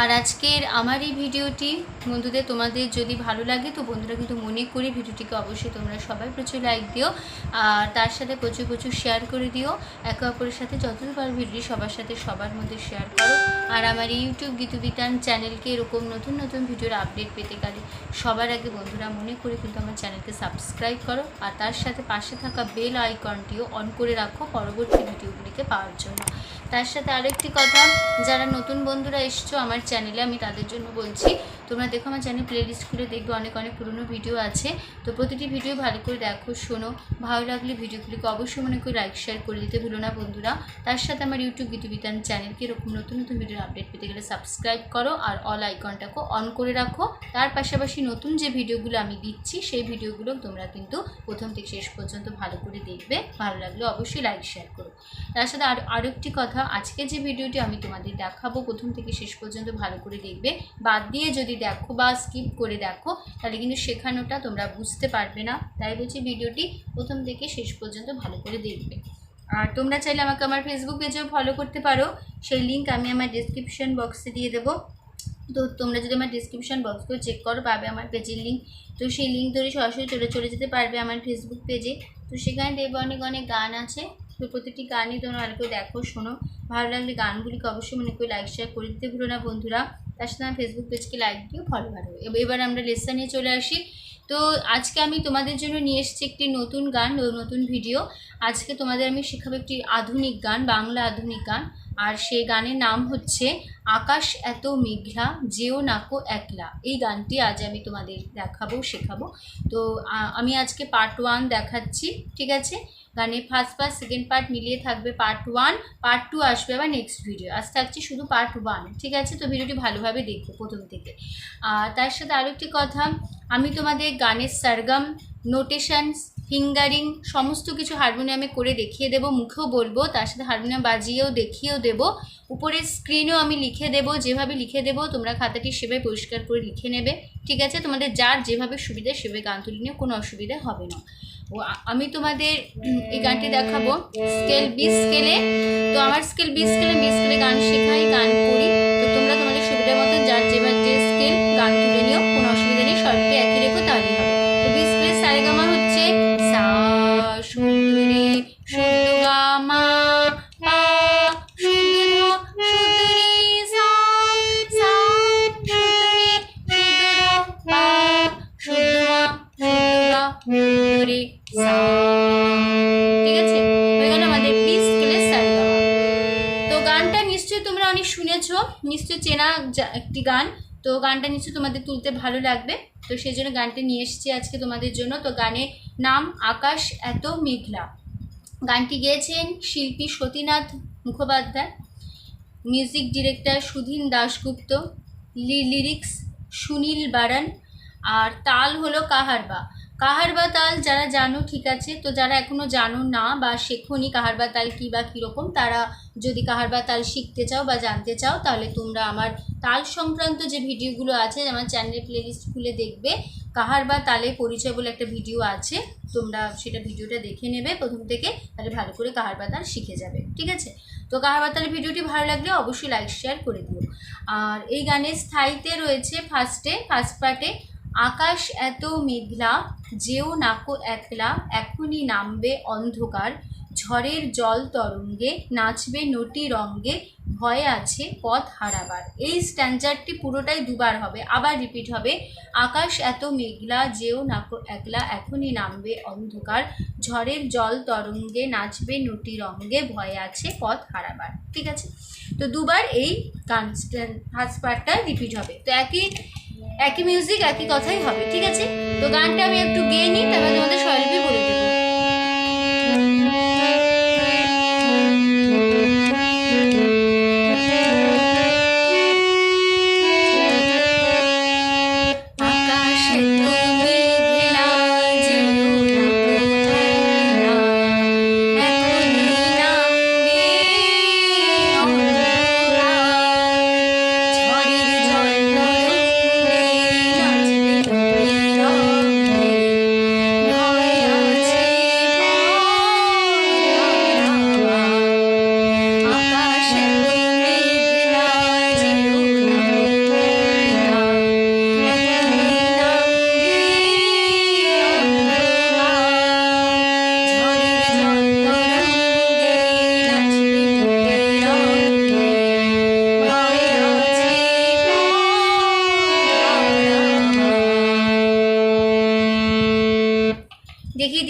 আর আজকের আমার এই ভিডিওটি, বন্ধুদের তোমাদের যদি ভালো লাগে, তো বন্ধুরা কিন্তু মনে করে ভিডিওটিকে অবশ্যই তোমরা সবাই প্রচুর লাইক দিও। আর তার সাথে প্রচুর প্রচুর শেয়ার করে দিও। একে অপরের সাথে যতদূর পারো সবার সাথে সবার মধ্যে শেয়ার করো। আর আমার এই ইউটিউব গীতবিতান চ্যানেলকে এরকম নতুন নতুন ভিডিওর আপডেট পেতে গেলে সবার আগে বন্ধুরা মনে করে কিন্তু আমার চ্যানেলকে সাবস্ক্রাইব করো। আর তার সাথে পাশে থাকা বেল আইকনটিও অন করে রাখো পরবর্তী ভিডিওগুলিকে পাওয়ার জন্য। তার সাথে আরেকটি কথা যারা নতুন বন্ধুরা এসছো আমার চ্যানেলে আমি তাদের জন্য বলছি তোমরা দেখো আমার চ্যানেল প্লেলিস্ট খুলে দেখবে, অনেক অনেক পুরনো ভিডিও আছে। তো প্রতিটি ভিডিও ভালো করে দেখো, শোনো। ভালো লাগলে ভিডিওগুলিকে অবশ্যই মনে করে লাইক শেয়ার করে দিতে ভুলো না বন্ধুরা। তার সাথে আমার ইউটিউব গীতবিতান চ্যানেলকে এরকম নতুন নতুন ভিডিওর আপডেট পেতে গেলে সাবস্ক্রাইব করো আর অল আইকনটাকে অন করে রাখো। তার পাশাপাশি নতুন যে ভিডিওগুলো আমি দিচ্ছি, সেই ভিডিওগুলো তোমরা কিন্তু প্রথম থেকে শেষ পর্যন্ত ভালো করে দেখবে। ভালো লাগলে অবশ্যই লাইক শেয়ার করো। তার সাথে আর আরও একটি কথা, আজকে যে ভিডিওটি আমি তোমাদের দেখাবো, প্রথম থেকে শেষ পর্যন্ত ভালো করে দেখবে, বাদ দিয়ে যদি দেখো বা স্কিপ করে দেখো, তাহলে কিন্তু শেখানোটা তোমরা বুঝতে পারবে না। তাই বলছি ভিডিওটি প্রথম থেকে শেষ পর্যন্ত ভালো করে দেখবে। আর তোমরা চাইলে আমাকে আমার ফেসবুক পেজেও ফলো করতে পারো। সেই লিঙ্ক আমি আমার ডিসক্রিপশন বক্সে দিয়ে দেবো। তো তোমরা যদি আমার ডিসক্রিপশন বক্সকেও চেক করো, পাবে আমার পেজের লিঙ্ক তো সেই লিঙ্ক ধরে সরাসরি চলে চলে যেতে পারবে আমার ফেসবুক পেজে তো সেখানে দেখবে অনেক অনেক গান আছে। তো প্রতিটি গানই তোমরা কেউ দেখো, শোনো। ভালো লাগলে গানগুলিকে অবশ্যই মনে করে লাইক শেয়ার করে দিতে ভুলো না বন্ধুরা। তার সাথে আমার ফেসবুক পেজকে লাইক দিও ফলো করো এবার আমরা লেসনে চলে আসি। তো আজকে আমি তোমাদের জন্য নিয়ে এসেছি একটি নতুন গান, নতুন ভিডিও আজকে তোমাদের আমি শেখাবো একটি আধুনিক গান, বাংলা আধুনিক গান। আর সেই গানের নাম হচ্ছে আকাশ এত মেঘলা, যেও নাকো একলা। এই গানটি আজ আমি তোমাদের দেখাবো, শেখাবো। তো আমি আজকে পার্ট ওয়ান দেখাচ্ছি, ঠিক আছে? গানে ফার্স্ট পার্ট সেকেন্ড পার্ট মিলিয়ে থাকবে পার্ট ওয়ান পার্ট টু আসবে আবার নেক্সট ভিডিও আজ থাকছে শুধু পার্ট ওয়ান ঠিক আছে? তো ভিডিওটি ভালোভাবে দেখব প্রথম থেকে। আর তার সাথে আরও একটি কথা, আমি তোমাদের গানের সারগাম নোটেশনস ফিঙ্গারিং, সমস্ত কিছু হারমোনিয়ামে করে দেখিয়ে দেবো, মুখেও বলব, তার সাথে হারমোনিয়াম বাজিয়েও দেখিয়েও দেবো। উপরের স্ক্রিনেও আমি লিখে দেবো, যেভাবে লিখে দেবো তোমরা খাতাটি সেভাবে পরিষ্কার করে লিখে নেবে। ঠিক আছে? তোমাদের যার যেভাবে সুবিধা সেভাবে গান তুলি নিয়ে কোনো অসুবিধা হবে না। ও আমি তোমাদের এই গানটি দেখাবো। স্কেল বি স্কেলে তো আমার স্কেল বি স্কেলে বি স্কেলে গান শেখাই, গান করি। তো তোমরা শুনেছো নিশ্চয়ই চেনা একটি গান। তো গানটা নিশ্চয়ই তোমাদের তুলতে ভালো লাগবে। তো সেই জন্য গানটা নিয়ে এসেছি আজকে তোমাদের জন্য। তো গানের নাম আকাশ এত মেঘলা। গানটি গেয়েছেন শিল্পী Satinath Mukhopadhyay, music director Sudhin Dasgupta lyrics Sunil Baran, আর তাল হলো কাহারবা। কাহারবা তাল যারা জানো, ঠিক আছে? তো যারা এখনও জানো না বা শেখোনি কাহারবা তাল কী বা কীরকম তারা যদি কাহারবা তাল শিখতে চাও বা জানতে চাও, তাহলে তোমরা আমার তাল সংক্রান্ত যে ভিডিওগুলো আছে, আমার চ্যানেলের প্লেলিস্ট খুলে দেখবে। কাহার বা তালে পরিচয় বলে একটা ভিডিও আছে, তোমরা সেটা ভিডিওটা দেখে নেবে প্রথম থেকে, তাহলে ভালো করে কাহার বা তাল শিখে যাবে, ঠিক আছে? তো কাহার বা তালের ভিডিওটি ভালো লাগলে অবশ্যই লাইক শেয়ার করে দিও। আর এই গানের স্থায়ীতে রয়েছে ফার্স্টে ফার্স্ট পার্টে আকাশ এত মেঘলা, যেও নাকো একলা, এখনই নামবে অন্ধকার, ঝড়ের জল তরঙ্গে, নাচবে নটি রঙ্গে ভয় আছে পথ হারাবার। এই স্ট্যান্ডার্ডটি পুরোটাই দুবার হবে, আবার রিপিট হবে, আকাশ এত মেঘলা, যেও নাকো একলা, এখনই নামবে অন্ধকার, ঝড়ের জল তরঙ্গে, নাচবে নটি রঙ্গে ভয় আছে পথ হারাবার। ঠিক আছে? তো দুবার এই গান ফার্স্ট পার্টটা রিপিট হবে। তো একই একই মিউজিক একই কথাই হবে, ঠিক আছে? তো গানটা আমি একটু গেয়ে নিই, তারপরে তোমাদের স্বরলিপি বলে দেবো।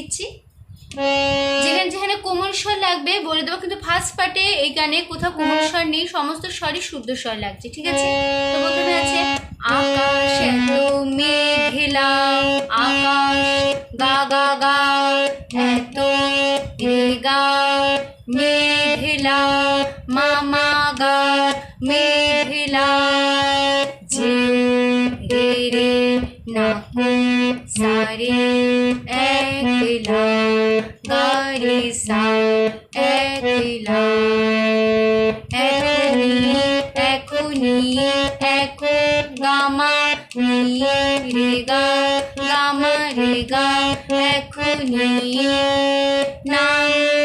দিচ্ছি। যেখানে যেখানে কোমল স্বর লাগবে বলে দেবো, কিন্তু ফার্স্ট পার্টে এই গানে কোথাও কোমল স্বর নেই, সমস্ত স্বরই শুদ্ধ স্বর লাগছে, ঠিক আছে? তো প্রথমে আছে, আকাশ এত আকাশ গা গা গা, এত গা মামা গা যে রে রে না সারে গা এখনি নামবে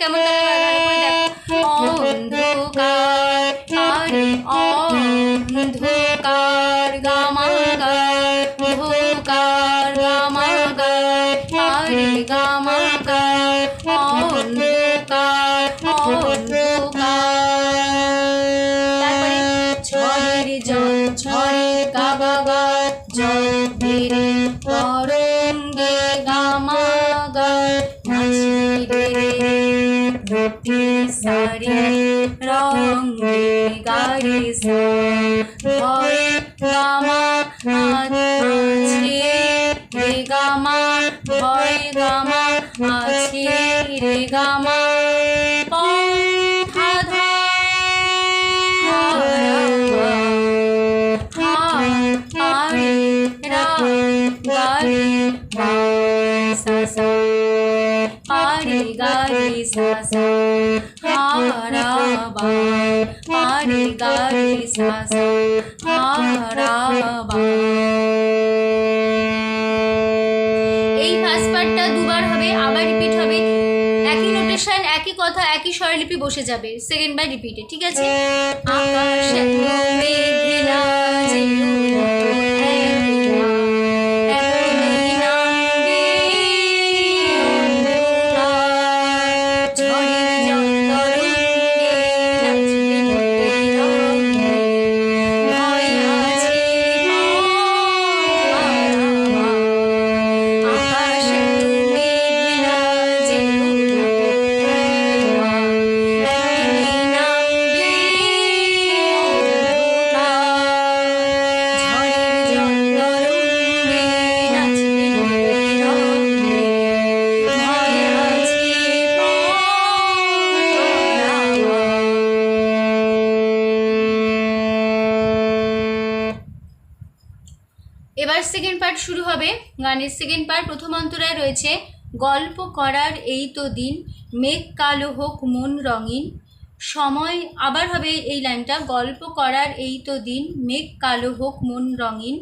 কেমন অন্ধকার পারে অন্ধকার গামা গা ধোকার গামা গা পারে গামা গা অন্ধকার অন্ধকার ঝড়ের জল ঝড়ের গাগা গা জল বেড়ে তরঙ্গে রুটি সারি রঙ্গে গারে সা ভয় গামা আছে রে গামা ভয় গামা আছে রে গামা পা সাসা হারা এই ফার্স্ট পার্টটা দুবার হবে, আবার রিপিট হবে। একই নোটেশন একই কথা, একই স্বরলিপি বসে যাবে। সেকেন্ড বার রিপিটে ঠিক আছে? আকাশ পার্ট শুরু হবে গানের সেকেন্ড পার্ট প্রথম অন্তরায় রয়েছে, গল্প করার এই তো দিন, মেঘ কালো হোক, মন রঙিন। সময় আবার হবে এই লাইনটা, গল্প করার এই তো দিন, মেঘ কালো হোক, মন রঙিন।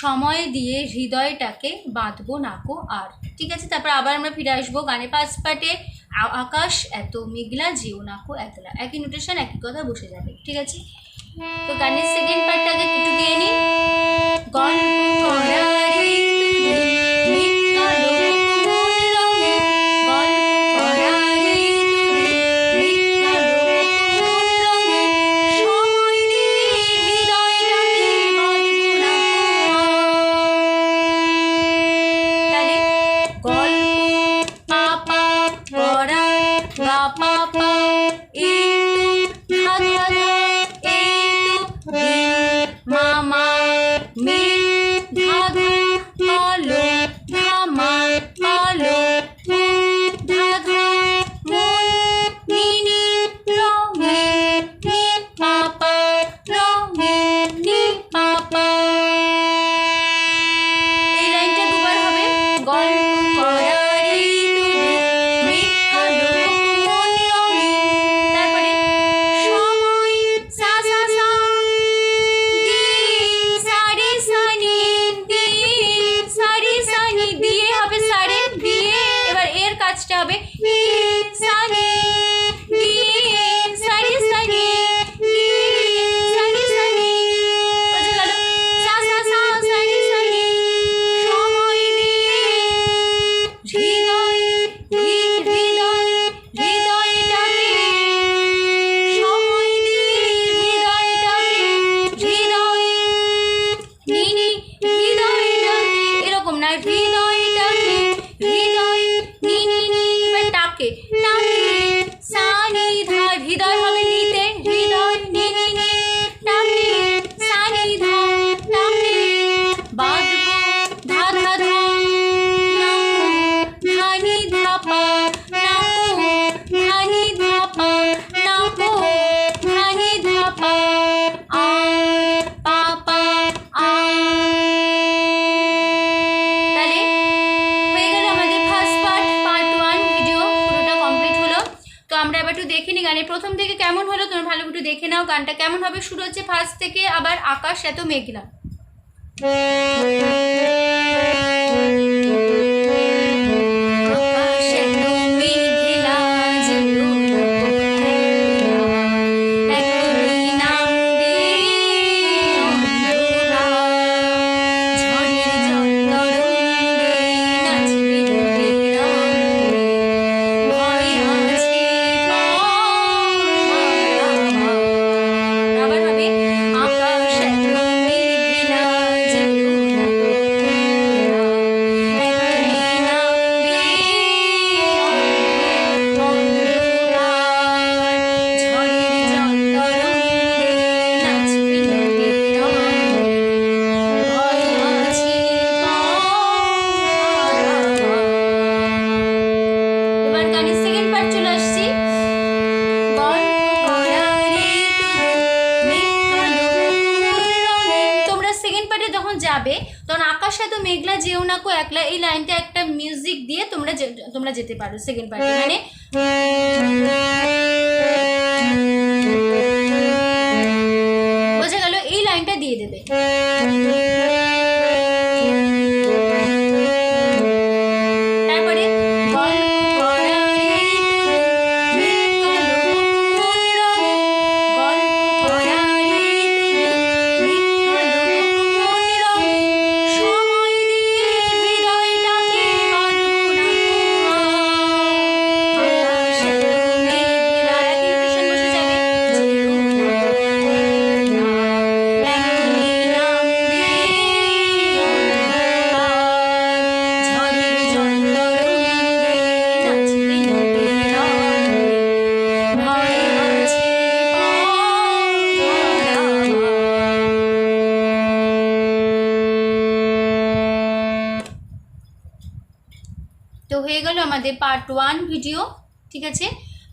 সময় দিয়ে হৃদয়টাকে বাঁধবো নাকো আর। ঠিক আছে, তারপর আবার আমরা ফিরে আসব গানে পাঁচ পাটে আকাশ এত মেঘলা, যেও নাকো একলা। একই নোটেশন একই কথা বসে যাবে। ঠিক আছে? তো গানের সেকেন্ড পার্টটাকে একটু গিয়ে নিই গল্প নিনি হৃদয়টাকে এরকম না গানের প্রথম থেকে কেমন হলো? তোমরা ভালো একটু দেখে নাও, গানটা কেমন হবে? শুরু হচ্ছে ফার্স্ট থেকে, আবার আকাশ, এত মেঘলা। এই লাইনটা একটা মিউজিক দিয়ে তোমরা যে- তোমরা যেতে পারো সেকেন্ড পার্টে মানে তো হয়ে গেল আমাদের পার্ট ওয়ান ভিডিও ঠিক আছে?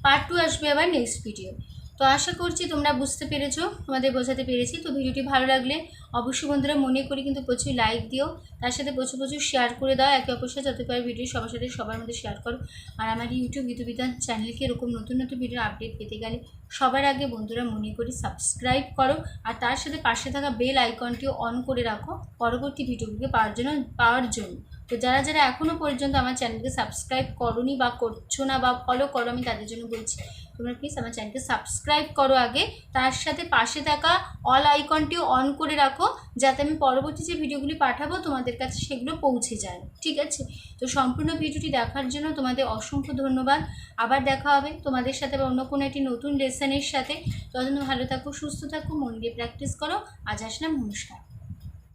পার্ট টু আসবে আবার নেক্সট ভিডিও তো আশা করছি তোমরা বুঝতে পেরেছ, তোমাদের বোঝাতে পেরেছি। তো ভিডিওটি ভালো লাগলে অবশ্যই বন্ধুরা মনে করে কিন্তু প্রচুর লাইক দিও। তার সাথে প্রচুর প্রচুর শেয়ার করে দাও। একে অপরের সাথে যত পারে ভিডিও সবার সাথে সবার মধ্যে শেয়ার করো। আর আমার ইউটিউব গীতবিধান চ্যানেলকে এরকম নতুন নতুন ভিডিও আপডেট পেতে গেলে সবার আগে বন্ধুরা মনে করি সাবস্ক্রাইব করো। আর তার সাথে পাশে থাকা বেল আইকনটিও অন করে রাখো পরবর্তী ভিডিওগুলোকে পাওয়ার জন্য পাওয়ার জন্য। তো যারা যারা এখনও পর্যন্ত আমার চ্যানেলকে সাবস্ক্রাইব করনি বা করছ না বা ফলো করো, আমি তাদের জন্য বলছি, তোমরা প্লিজ আমার চ্যানেলকে সাবস্ক্রাইব করো আগে, তার সাথে পাশে থাকা অল আইকনটিও অন করে রাখো, যাতে আমি পরবর্তী যে ভিডিওগুলি পাঠাবো তোমাদের কাছে সেগুলো পৌঁছে যায়, ঠিক আছে? তো সম্পূর্ণ ভিডিওটি দেখার জন্য তোমাদের অসংখ্য ধন্যবাদ। আবার দেখা হবে তোমাদের সাথে বা অন্য কোনো একটি নতুন লেসনের সাথে। ততদিন ভালো থাকো, সুস্থ থাকো, মন দিয়ে প্র্যাকটিস করো। আজ আসলাম, নমস্কার।